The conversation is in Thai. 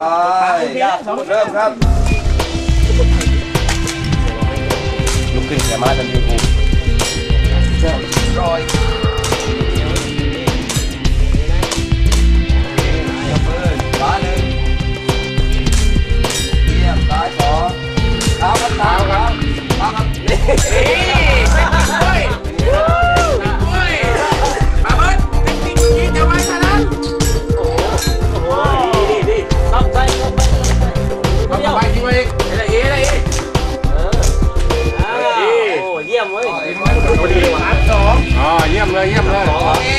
เริ่มครับ ลุกขึ้นแต่มาทันทีกูร้อยขวาหนึ่งเยี่ยมซ้ายสองเท้าครับเท้าครับเท้าครับนี่ 不然咽不下来